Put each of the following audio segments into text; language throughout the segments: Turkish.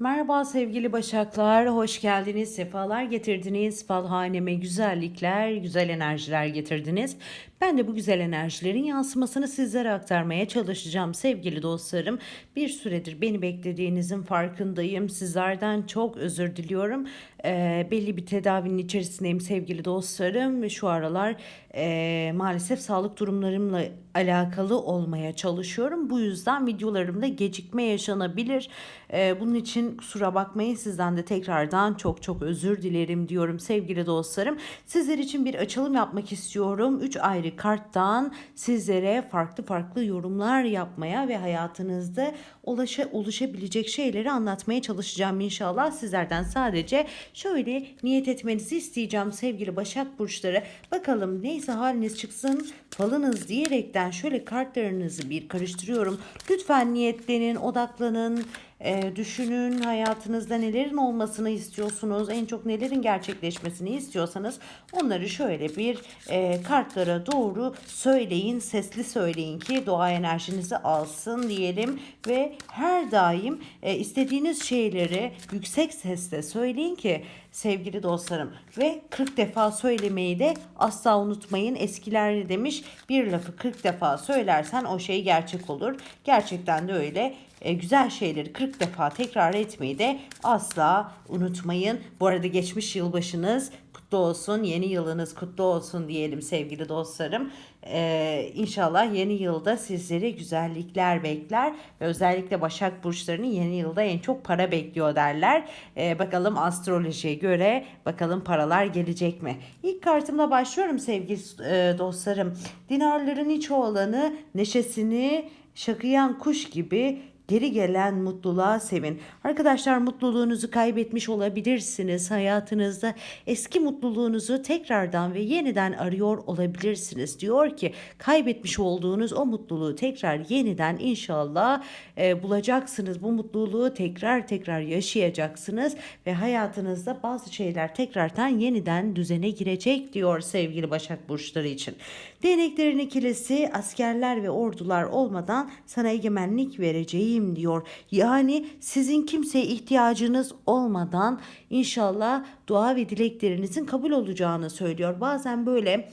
Merhaba sevgili Başaklar, hoş geldiniz, sefalar getirdiniz, fal haneme güzellikler, güzel enerjiler getirdiniz. Ben de bu güzel enerjilerin yansımasını sizlere aktarmaya çalışacağım sevgili dostlarım. Bir süredir beni beklediğinizin farkındayım. Sizlerden çok özür diliyorum. Ee, belli bir tedavinin içerisindeyim sevgili dostlarım. Şu aralar e, maalesef sağlık durumlarımla alakalı olmaya çalışıyorum. Bu yüzden videolarımda gecikme yaşanabilir. Ee, bunun için kusura bakmayın sizden de tekrardan çok çok özür dilerim diyorum sevgili dostlarım. Sizler için bir açılım yapmak istiyorum. 3 ayrı karttan sizlere farklı farklı yorumlar yapmaya ve hayatınızda ulaşa, oluşabilecek şeyleri anlatmaya çalışacağım inşallah. Sizlerden sadece şöyle niyet etmenizi isteyeceğim sevgili Başak Burçları. Bakalım neyse haliniz çıksın falınız diyerekten şöyle kartlarınızı bir karıştırıyorum. Lütfen niyetlenin, odaklanın. E, düşünün hayatınızda nelerin olmasını istiyorsunuz, en çok nelerin gerçekleşmesini istiyorsanız onları şöyle bir e, kartlara doğru söyleyin, sesli söyleyin ki doğa enerjinizi alsın diyelim ve her daim e, istediğiniz şeyleri yüksek sesle söyleyin ki sevgili dostlarım ve 40 defa söylemeyi de asla unutmayın. Eskiler ne demiş? Bir lafı 40 defa söylersen o şey gerçek olur. Gerçekten de öyle e, güzel şeyleri 40 defa tekrar etmeyi de asla unutmayın. Bu arada geçmiş yılbaşınız kutlu olsun, yeni yılınız kutlu olsun diyelim sevgili dostlarım. Ee, inşallah yeni yılda sizleri güzellikler bekler özellikle Başak Burçlarının yeni yılda en çok para bekliyor derler. Ee, bakalım astrolojiye göre bakalım paralar gelecek mi? İlk kartımla başlıyorum sevgili e, dostlarım. Dinarların iç olanı neşesini şakıyan kuş gibi geri gelen mutluluğa sevin. Arkadaşlar mutluluğunuzu kaybetmiş olabilirsiniz. Hayatınızda eski mutluluğunuzu tekrardan ve yeniden arıyor olabilirsiniz. Diyor ki kaybetmiş olduğunuz o mutluluğu tekrar yeniden inşallah e, bulacaksınız. Bu mutluluğu tekrar tekrar yaşayacaksınız ve hayatınızda bazı şeyler tekrardan yeniden düzene girecek diyor sevgili Başak Burçları için. Değneklerin ikilisi askerler ve ordular olmadan sana egemenlik vereceğim diyor. Yani sizin kimseye ihtiyacınız olmadan inşallah dua ve dileklerinizin kabul olacağını söylüyor. Bazen böyle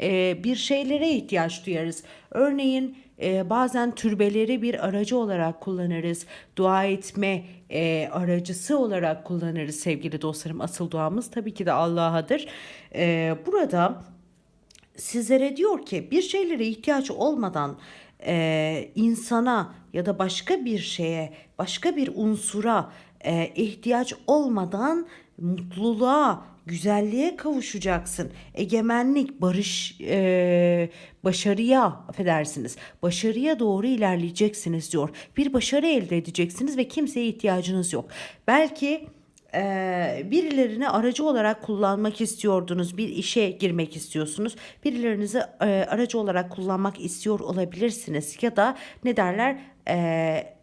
e, bir şeylere ihtiyaç duyarız. Örneğin e, bazen türbeleri bir aracı olarak kullanırız. Dua etme e, aracısı olarak kullanırız sevgili dostlarım. Asıl duamız tabii ki de Allah'adır. E, burada sizlere diyor ki bir şeylere ihtiyaç olmadan e, insana ya da başka bir şeye, başka bir unsura e, ihtiyaç olmadan mutluluğa, güzelliğe kavuşacaksın. Egemenlik, barış, e, başarıya, affedersiniz, başarıya doğru ilerleyeceksiniz diyor. Bir başarı elde edeceksiniz ve kimseye ihtiyacınız yok. Belki e, birilerini aracı olarak kullanmak istiyordunuz. Bir işe girmek istiyorsunuz. Birilerinizi e, aracı olarak kullanmak istiyor olabilirsiniz. Ya da ne derler? E,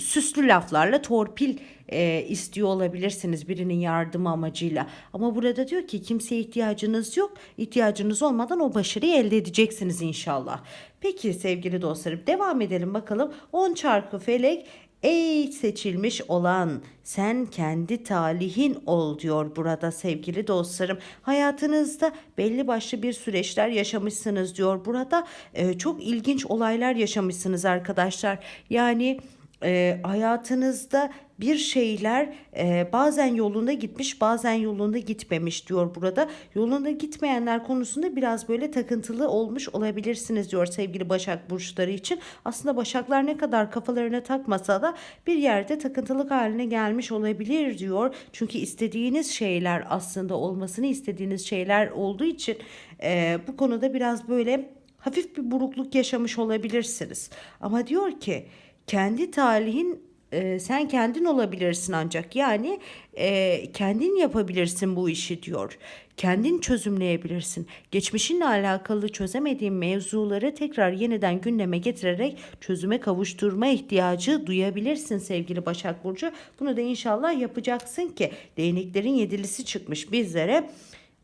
süslü laflarla torpil e, istiyor olabilirsiniz birinin yardımı amacıyla. Ama burada diyor ki kimseye ihtiyacınız yok. İhtiyacınız olmadan o başarıyı elde edeceksiniz inşallah. Peki sevgili dostlarım devam edelim bakalım. 10 çarkı felek Ey seçilmiş olan sen kendi talihin ol diyor burada sevgili dostlarım. Hayatınızda belli başlı bir süreçler yaşamışsınız diyor burada. Ee, çok ilginç olaylar yaşamışsınız arkadaşlar. Yani e, hayatınızda bir şeyler e, bazen yolunda gitmiş bazen yolunda gitmemiş diyor burada. Yolunda gitmeyenler konusunda biraz böyle takıntılı olmuş olabilirsiniz diyor sevgili Başak Burçları için. Aslında Başaklar ne kadar kafalarına takmasa da bir yerde takıntılık haline gelmiş olabilir diyor. Çünkü istediğiniz şeyler aslında olmasını istediğiniz şeyler olduğu için e, bu konuda biraz böyle hafif bir burukluk yaşamış olabilirsiniz. Ama diyor ki kendi talihin e, sen kendin olabilirsin ancak yani e, kendin yapabilirsin bu işi diyor. Kendin çözümleyebilirsin. Geçmişinle alakalı çözemediğin mevzuları tekrar yeniden gündeme getirerek çözüme kavuşturma ihtiyacı duyabilirsin sevgili Başak Burcu. Bunu da inşallah yapacaksın ki değneklerin yedilisi çıkmış bizlere.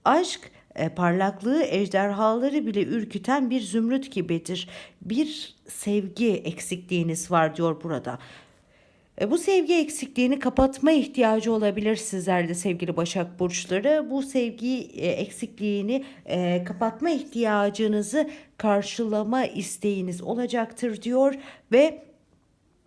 Aşk parlaklığı ejderhaları bile ürküten bir zümrüt gibidir. Bir sevgi eksikliğiniz var diyor burada. E, Bu sevgi eksikliğini kapatma ihtiyacı olabilir sizlerde sevgili Başak Burçları. Bu sevgi e, eksikliğini e, kapatma ihtiyacınızı karşılama isteğiniz olacaktır diyor ve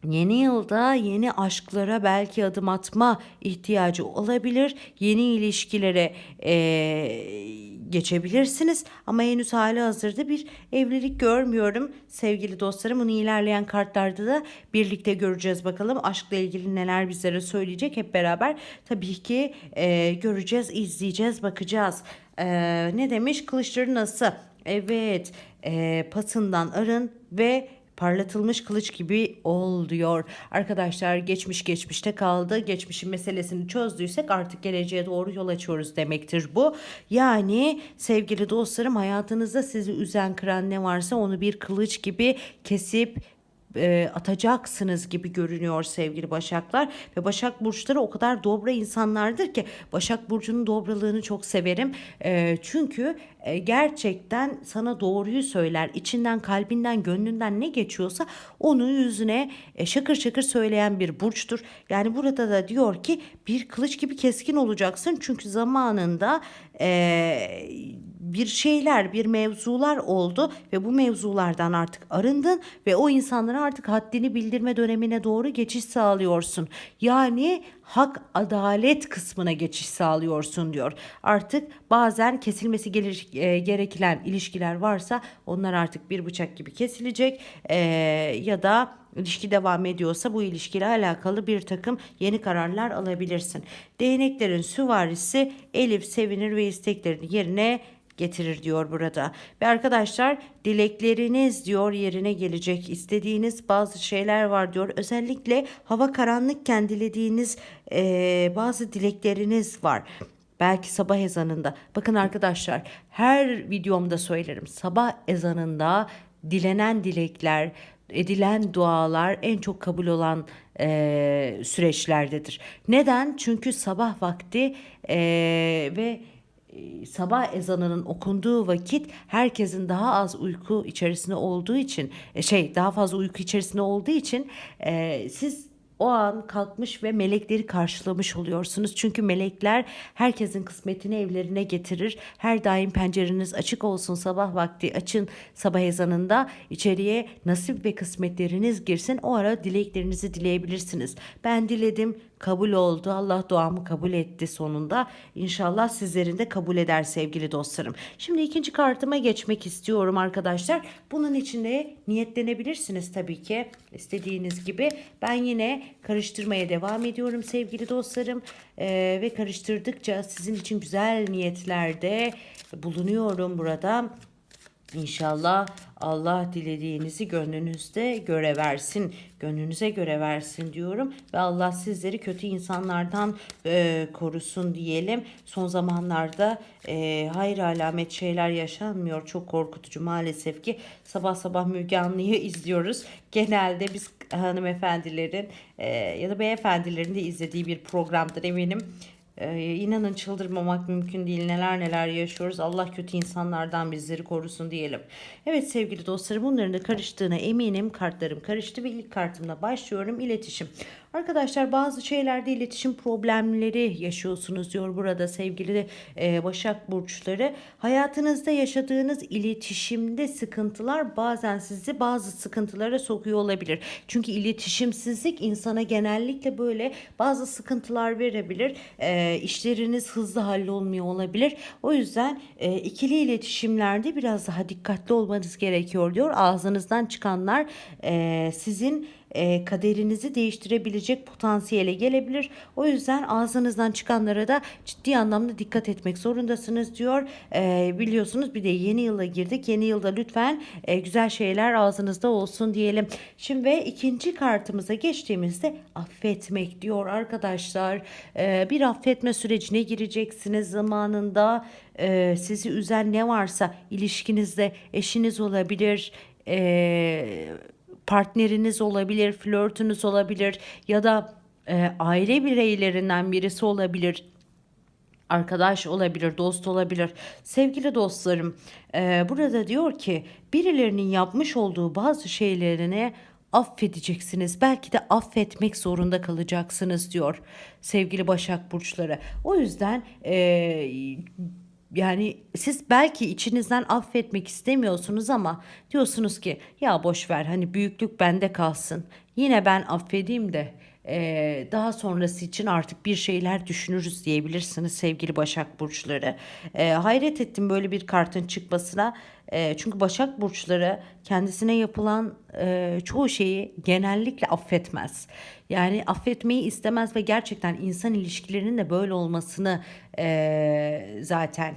Yeni yılda yeni aşklara belki adım atma ihtiyacı olabilir. Yeni ilişkilere eee, geçebilirsiniz. Ama henüz hali hazırda bir evlilik görmüyorum. Sevgili dostlarım bunu ilerleyen kartlarda da birlikte göreceğiz bakalım. Aşkla ilgili neler bizlere söyleyecek hep beraber. Tabii ki eee, göreceğiz, izleyeceğiz, bakacağız. Eee, ne demiş? Kılıçları nasıl? Evet, eee, patından arın ve parlatılmış kılıç gibi ol diyor. Arkadaşlar geçmiş geçmişte kaldı. Geçmişin meselesini çözdüysek artık geleceğe doğru yol açıyoruz demektir bu. Yani sevgili dostlarım hayatınızda sizi üzen kıran ne varsa onu bir kılıç gibi kesip e, atacaksınız gibi görünüyor sevgili Başaklar ve Başak burçları o kadar dobra insanlardır ki Başak burcunun dobralığını çok severim. E, çünkü e, gerçekten sana doğruyu söyler. İçinden, kalbinden, gönlünden ne geçiyorsa onu yüzüne şakır şakır söyleyen bir burçtur. Yani burada da diyor ki bir kılıç gibi keskin olacaksın çünkü zamanında e, bir şeyler, bir mevzular oldu ve bu mevzulardan artık arındın ve o insanlara artık haddini bildirme dönemine doğru geçiş sağlıyorsun. Yani hak adalet kısmına geçiş sağlıyorsun diyor. Artık bazen kesilmesi gelir, e, gereken ilişkiler varsa onlar artık bir bıçak gibi kesilecek e, ya da ilişki devam ediyorsa bu ilişkiyle alakalı bir takım yeni kararlar alabilirsin. Değneklerin süvarisi Elif sevinir ve isteklerini yerine getirir diyor burada. Ve arkadaşlar dilekleriniz diyor yerine gelecek. İstediğiniz bazı şeyler var diyor. Özellikle hava karanlıkken dilediğiniz eee, bazı dilekleriniz var. Belki sabah ezanında. Bakın arkadaşlar her videomda söylerim. Sabah ezanında dilenen dilekler, edilen dualar en çok kabul olan eee, süreçlerdedir. Neden? Çünkü sabah vakti eee, ve e, sabah ezanının okunduğu vakit herkesin daha az uyku içerisinde olduğu için e, şey daha fazla uyku içerisinde olduğu için e, siz o an kalkmış ve melekleri karşılamış oluyorsunuz. Çünkü melekler herkesin kısmetini evlerine getirir. Her daim pencereniz açık olsun sabah vakti açın sabah ezanında içeriye nasip ve kısmetleriniz girsin. O ara dileklerinizi dileyebilirsiniz. Ben diledim kabul oldu. Allah duamı kabul etti sonunda. İnşallah sizlerin de kabul eder sevgili dostlarım. Şimdi ikinci kartıma geçmek istiyorum arkadaşlar. Bunun için de niyetlenebilirsiniz tabii ki istediğiniz gibi. Ben yine karıştırmaya devam ediyorum sevgili dostlarım. Ee, ve karıştırdıkça sizin için güzel niyetlerde bulunuyorum burada. İnşallah Allah dilediğinizi gönlünüzde göre versin. Gönlünüze göre versin diyorum. Ve Allah sizleri kötü insanlardan e, korusun diyelim. Son zamanlarda e, hayır alamet şeyler yaşanmıyor. Çok korkutucu maalesef ki. Sabah sabah Müge Anlı'yı izliyoruz. Genelde biz hanımefendilerin e, ya da beyefendilerin de izlediği bir programdır eminim. Ee, inanın çıldırmamak mümkün değil. Neler neler yaşıyoruz. Allah kötü insanlardan bizleri korusun diyelim. Evet sevgili dostlarım bunların da karıştığına eminim. Kartlarım karıştı ve ilk kartımla başlıyorum. İletişim. Arkadaşlar bazı şeylerde iletişim problemleri yaşıyorsunuz diyor burada sevgili e, Başak Burçları. Hayatınızda yaşadığınız iletişimde sıkıntılar bazen sizi bazı sıkıntılara sokuyor olabilir. Çünkü iletişimsizlik insana genellikle böyle bazı sıkıntılar verebilir. E, işleriniz hızlı hallolmuyor olabilir. O yüzden e, ikili iletişimlerde biraz daha dikkatli olmanız gerekiyor diyor. Ağzınızdan çıkanlar e, sizin e, kaderinizi değiştirebilecek potansiyele gelebilir. O yüzden ağzınızdan çıkanlara da ciddi anlamda dikkat etmek zorundasınız diyor. E, biliyorsunuz bir de yeni yıla girdik. Yeni yılda lütfen e, güzel şeyler ağzınızda olsun diyelim. Şimdi ve ikinci kartımıza geçtiğimizde affetmek diyor arkadaşlar. E, bir affetme sürecine gireceksiniz zamanında. E, sizi üzen ne varsa ilişkinizde eşiniz olabilir. Eee partneriniz olabilir, flörtünüz olabilir ya da e, aile bireylerinden birisi olabilir. Arkadaş olabilir, dost olabilir. Sevgili dostlarım, e, burada diyor ki birilerinin yapmış olduğu bazı şeylerine affedeceksiniz. Belki de affetmek zorunda kalacaksınız diyor sevgili Başak Burçları. O yüzden eee yani siz belki içinizden affetmek istemiyorsunuz ama diyorsunuz ki ya boş ver hani büyüklük bende kalsın. Yine ben affedeyim de eee, daha sonrası için artık bir şeyler düşünürüz diyebilirsiniz sevgili Başak Burçları. Eee, hayret ettim böyle bir kartın çıkmasına. Eee, çünkü Başak Burçları kendisine yapılan eee, çoğu şeyi genellikle affetmez. Yani affetmeyi istemez ve gerçekten insan ilişkilerinin de böyle olmasını eee, zaten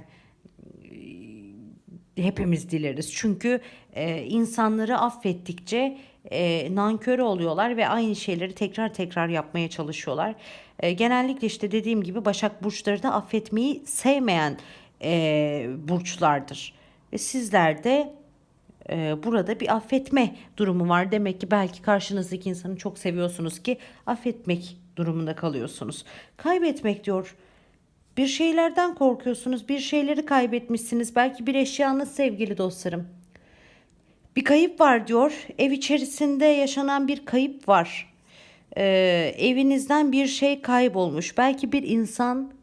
hepimiz dileriz. Çünkü e, insanları affettikçe e, nankör oluyorlar ve aynı şeyleri tekrar tekrar yapmaya çalışıyorlar. E, genellikle işte dediğim gibi Başak Burçları da affetmeyi sevmeyen e, burçlardır. Ve sizler de e, burada bir affetme durumu var. Demek ki belki karşınızdaki insanı çok seviyorsunuz ki affetmek durumunda kalıyorsunuz. Kaybetmek diyor. Bir şeylerden korkuyorsunuz, bir şeyleri kaybetmişsiniz. Belki bir eşyanız sevgili dostlarım. Bir kayıp var diyor. Ev içerisinde yaşanan bir kayıp var. Ee, evinizden bir şey kaybolmuş. Belki bir insan,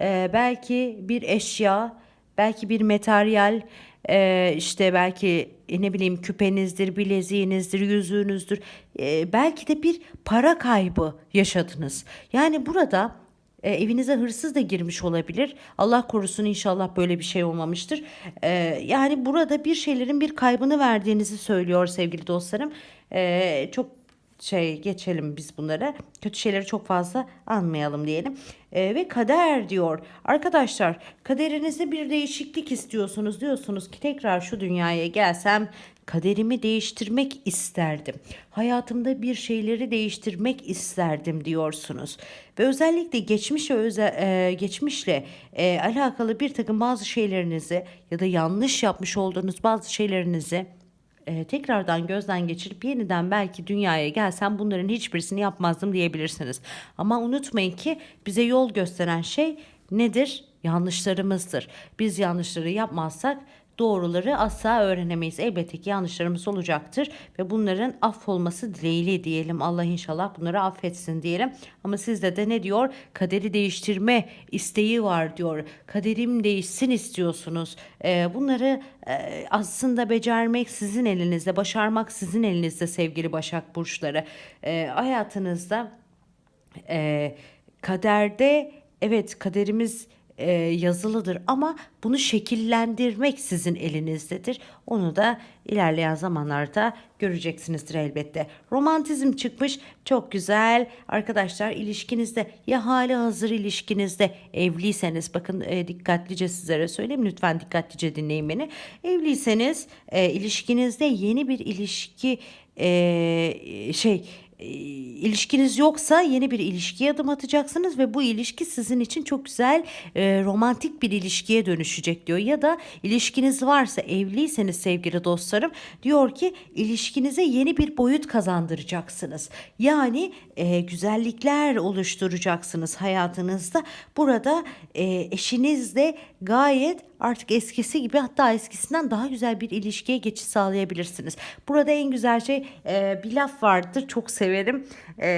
e, belki bir eşya, belki bir materyal, e, işte belki e, ne bileyim küpenizdir, bileziğinizdir, yüzüğünüzdür. E, belki de bir para kaybı yaşadınız. Yani burada e, evinize hırsız da girmiş olabilir. Allah korusun inşallah böyle bir şey olmamıştır. E, yani burada bir şeylerin bir kaybını verdiğinizi söylüyor sevgili dostlarım. E, çok şey geçelim biz bunlara. Kötü şeyleri çok fazla anmayalım diyelim. E, ve kader diyor. Arkadaşlar kaderinizde bir değişiklik istiyorsunuz. Diyorsunuz ki tekrar şu dünyaya gelsem kaderimi değiştirmek isterdim. Hayatımda bir şeyleri değiştirmek isterdim diyorsunuz. Ve özellikle geçmiş ve öze, e, geçmişle e, alakalı bir takım bazı şeylerinizi ya da yanlış yapmış olduğunuz bazı şeylerinizi e, tekrardan gözden geçirip yeniden belki dünyaya gelsem bunların hiçbirisini yapmazdım diyebilirsiniz. Ama unutmayın ki bize yol gösteren şey nedir? Yanlışlarımızdır. Biz yanlışları yapmazsak doğruları asla öğrenemeyiz. Elbette ki yanlışlarımız olacaktır ve bunların affolması dileğiyle diyelim. Allah inşallah bunları affetsin diyelim. Ama sizde de ne diyor? Kaderi değiştirme isteği var diyor. Kaderim değişsin istiyorsunuz. Ee, bunları e, aslında becermek sizin elinizde, başarmak sizin elinizde sevgili Başak Burçları. Ee, hayatınızda e, kaderde evet kaderimiz e, yazılıdır ama bunu şekillendirmek sizin elinizdedir. Onu da ilerleyen zamanlarda göreceksinizdir elbette. Romantizm çıkmış çok güzel arkadaşlar ilişkinizde ya hali hazır ilişkinizde evliyseniz bakın e, dikkatlice sizlere söyleyeyim lütfen dikkatlice dinleyin beni. Evliyseniz e, ilişkinizde yeni bir ilişki e, şey ilişkiniz yoksa yeni bir ilişkiye adım atacaksınız ve bu ilişki sizin için çok güzel e, romantik bir ilişkiye dönüşecek diyor. Ya da ilişkiniz varsa evliyseniz sevgili dostlarım diyor ki ilişkinize yeni bir boyut kazandıracaksınız. Yani e, güzellikler oluşturacaksınız hayatınızda. Burada e, eşinizle gayet artık eskisi gibi hatta eskisinden daha güzel bir ilişkiye geçiş sağlayabilirsiniz. Burada en güzel şey e, bir laf vardır çok severim. E,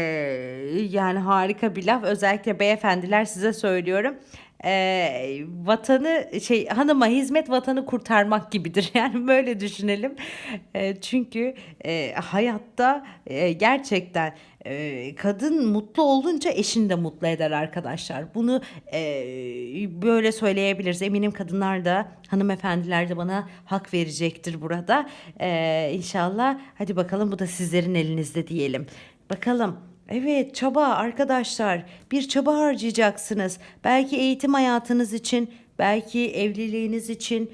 yani harika bir laf özellikle beyefendiler size söylüyorum e, vatanı şey hanıma hizmet vatanı kurtarmak gibidir. Yani böyle düşünelim. E, çünkü e, hayatta e, gerçekten kadın mutlu olunca eşini de mutlu eder arkadaşlar. Bunu e, böyle söyleyebiliriz. Eminim kadınlar da hanımefendiler de bana hak verecektir burada. E, inşallah hadi bakalım bu da sizlerin elinizde diyelim. Bakalım. Evet, çaba arkadaşlar. Bir çaba harcayacaksınız. Belki eğitim hayatınız için, belki evliliğiniz için,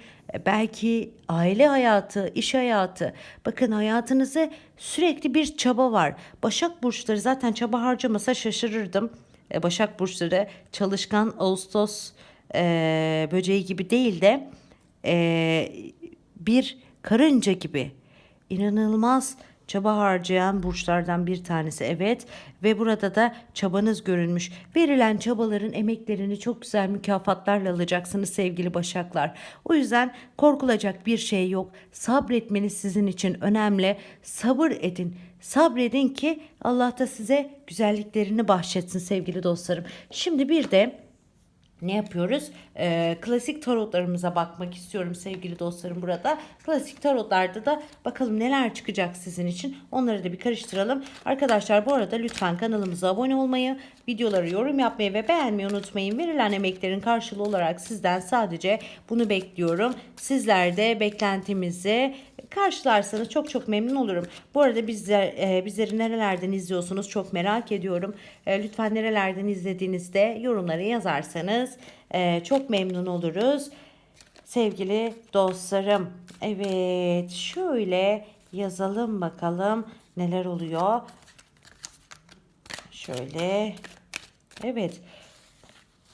belki aile hayatı, iş hayatı. Bakın hayatınızda sürekli bir çaba var. Başak burçları zaten çaba harcamasa şaşırırdım. E, Başak burçları çalışkan Ağustos e, böceği gibi değil de e, bir karınca gibi inanılmaz çaba harcayan burçlardan bir tanesi evet ve burada da çabanız görünmüş. Verilen çabaların emeklerini çok güzel mükafatlarla alacaksınız sevgili Başaklar. O yüzden korkulacak bir şey yok. Sabretmeniz sizin için önemli. Sabır edin. Sabredin ki Allah da size güzelliklerini bahşetsin sevgili dostlarım. Şimdi bir de ne yapıyoruz? Ee, klasik tarotlarımıza bakmak istiyorum sevgili dostlarım burada. Klasik tarotlarda da bakalım neler çıkacak sizin için. Onları da bir karıştıralım. Arkadaşlar bu arada lütfen kanalımıza abone olmayı, videoları yorum yapmayı ve beğenmeyi unutmayın. Verilen emeklerin karşılığı olarak sizden sadece bunu bekliyorum. Sizler de beklentimizi karşılarsanız çok çok memnun olurum. Bu arada bizler e, bizleri nerelerden izliyorsunuz çok merak ediyorum. E, lütfen nerelerden izlediğinizde yorumlara yazarsanız e, çok memnun oluruz. Sevgili dostlarım. Evet şöyle yazalım bakalım neler oluyor. Şöyle. Evet.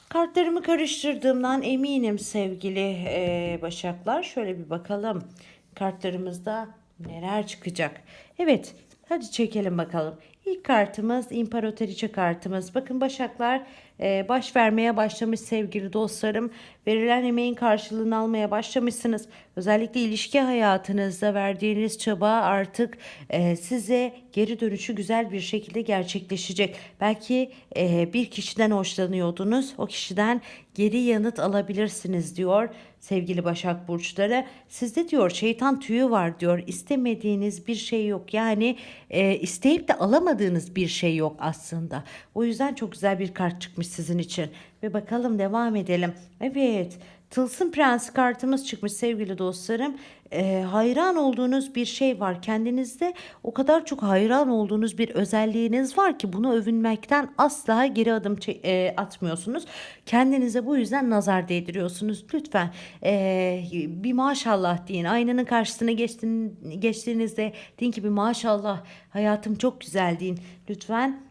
Kartlarımı karıştırdığımdan eminim sevgili e, Başaklar. Şöyle bir bakalım. Kartlarımızda neler çıkacak. Evet. Hadi çekelim bakalım. İlk kartımız İmparatoriçe kartımız. Bakın Başaklar e, baş vermeye başlamış sevgili dostlarım. Verilen emeğin karşılığını almaya başlamışsınız. Özellikle ilişki hayatınızda verdiğiniz çaba artık e, size geri dönüşü güzel bir şekilde gerçekleşecek. Belki e, bir kişiden hoşlanıyordunuz. O kişiden geri yanıt alabilirsiniz diyor sevgili Başak Burçları. Sizde diyor şeytan tüyü var diyor. İstemediğiniz bir şey yok. Yani e, isteyip de alamadığınız bir şey yok aslında. O yüzden çok güzel bir kart çıkmış sizin için. Ve bakalım devam edelim. Evet. Tılsım Prens kartımız çıkmış sevgili dostlarım. Ee, hayran olduğunuz bir şey var kendinizde. O kadar çok hayran olduğunuz bir özelliğiniz var ki bunu övünmekten asla geri adım e, atmıyorsunuz. Kendinize bu yüzden nazar değdiriyorsunuz. Lütfen e, bir maşallah deyin. Aynanın karşısına geçtiğin, geçtiğinizde deyin ki bir maşallah hayatım çok güzel deyin. Lütfen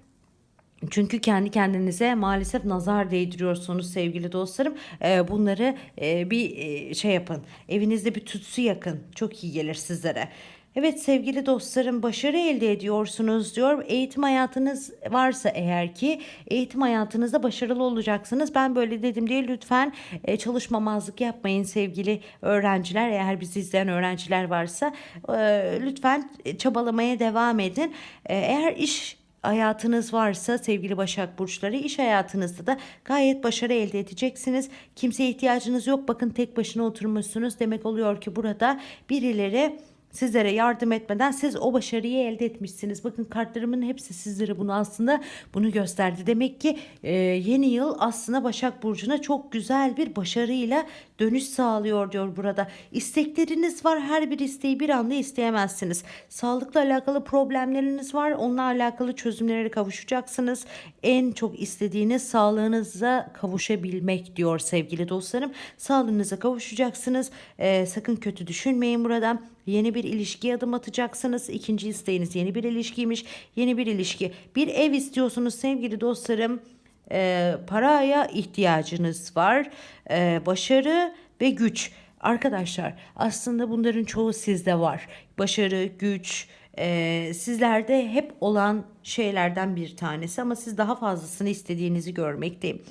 çünkü kendi kendinize maalesef nazar değdiriyorsunuz sevgili dostlarım. Ee, bunları e, bir e, şey yapın. Evinizde bir tütsü yakın. Çok iyi gelir sizlere. Evet sevgili dostlarım başarı elde ediyorsunuz diyor. Eğitim hayatınız varsa eğer ki eğitim hayatınızda başarılı olacaksınız. Ben böyle dedim diye lütfen e, çalışmamazlık yapmayın sevgili öğrenciler. Eğer bizi izleyen öğrenciler varsa lütfen çabalamaya devam edin. Eğer iş hayatınız varsa sevgili Başak Burçları iş hayatınızda da gayet başarı elde edeceksiniz. Kimseye ihtiyacınız yok. Bakın tek başına oturmuşsunuz. Demek oluyor ki burada birileri sizlere yardım etmeden siz o başarıyı elde etmişsiniz. Bakın kartlarımın hepsi sizlere bunu aslında bunu gösterdi. Demek ki e, yeni yıl aslında Başak Burcu'na çok güzel bir başarıyla dönüş sağlıyor diyor burada. İstekleriniz var. Her bir isteği bir anda isteyemezsiniz. Sağlıkla alakalı problemleriniz var. Onunla alakalı çözümlere kavuşacaksınız. En çok istediğiniz sağlığınıza kavuşabilmek diyor sevgili dostlarım. Sağlığınıza kavuşacaksınız. E, sakın kötü düşünmeyin buradan. Yeni bir ilişkiye adım atacaksınız. İkinci isteğiniz yeni bir ilişkiymiş. Yeni bir ilişki. Bir ev istiyorsunuz sevgili dostlarım. E, paraya ihtiyacınız var. E, başarı ve güç. Arkadaşlar aslında bunların çoğu sizde var. Başarı, güç, e, sizlerde hep olan şeylerden bir tanesi ama siz daha fazlasını istediğinizi görmekteyim.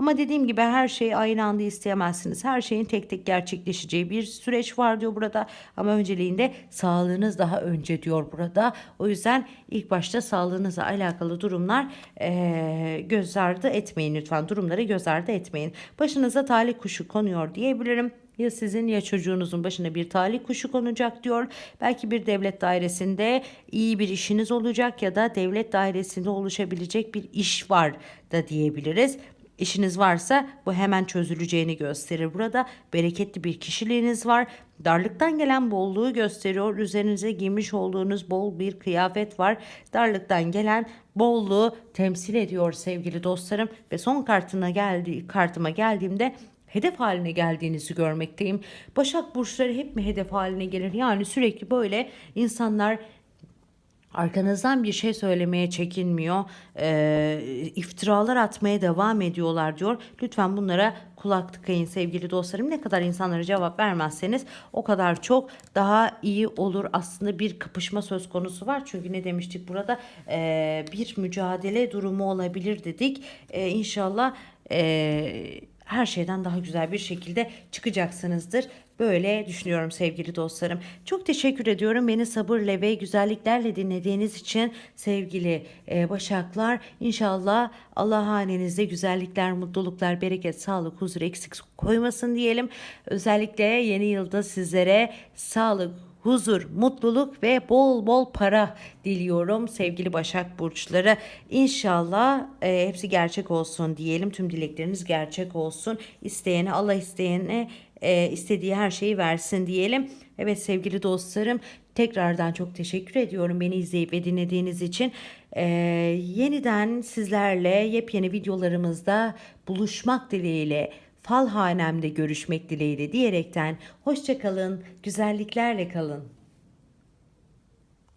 Ama dediğim gibi her şeyi aynı anda isteyemezsiniz. Her şeyin tek tek gerçekleşeceği bir süreç var diyor burada. Ama önceliğinde sağlığınız daha önce diyor burada. O yüzden ilk başta sağlığınızla alakalı durumlar e, göz ardı etmeyin lütfen. Durumları göz ardı etmeyin. Başınıza talih kuşu konuyor diyebilirim ya sizin ya çocuğunuzun başına bir talih kuşu konacak diyor. Belki bir devlet dairesinde iyi bir işiniz olacak ya da devlet dairesinde oluşabilecek bir iş var da diyebiliriz. İşiniz varsa bu hemen çözüleceğini gösterir. Burada bereketli bir kişiliğiniz var. Darlıktan gelen bolluğu gösteriyor. Üzerinize giymiş olduğunuz bol bir kıyafet var. Darlıktan gelen bolluğu temsil ediyor sevgili dostlarım. Ve son kartına geldi, kartıma geldiğimde hedef haline geldiğinizi görmekteyim. Başak burçları hep mi hedef haline gelir? Yani sürekli böyle insanlar Arkanızdan bir şey söylemeye çekinmiyor. Ee, iftiralar atmaya devam ediyorlar diyor. Lütfen bunlara kulak tıkayın sevgili dostlarım. Ne kadar insanlara cevap vermezseniz o kadar çok daha iyi olur. Aslında bir kapışma söz konusu var. Çünkü ne demiştik burada? Ee, bir mücadele durumu olabilir dedik. Ee, inşallah ee, her şeyden daha güzel bir şekilde çıkacaksınızdır. Böyle düşünüyorum sevgili dostlarım. Çok teşekkür ediyorum beni sabırla ve güzelliklerle dinlediğiniz için sevgili e, Başaklar. İnşallah Allah hanenizde güzellikler, mutluluklar, bereket, sağlık, huzur eksik koymasın diyelim. Özellikle yeni yılda sizlere sağlık, huzur, mutluluk ve bol bol para diliyorum sevgili Başak Burçları. İnşallah e, hepsi gerçek olsun diyelim. Tüm dilekleriniz gerçek olsun. İsteyene Allah isteyene e, istediği her şeyi versin diyelim. Evet sevgili dostlarım tekrardan çok teşekkür ediyorum beni izleyip ve dinlediğiniz için. E, yeniden sizlerle yepyeni videolarımızda buluşmak dileğiyle fal hanemde görüşmek dileğiyle diyerekten hoşçakalın, güzelliklerle kalın.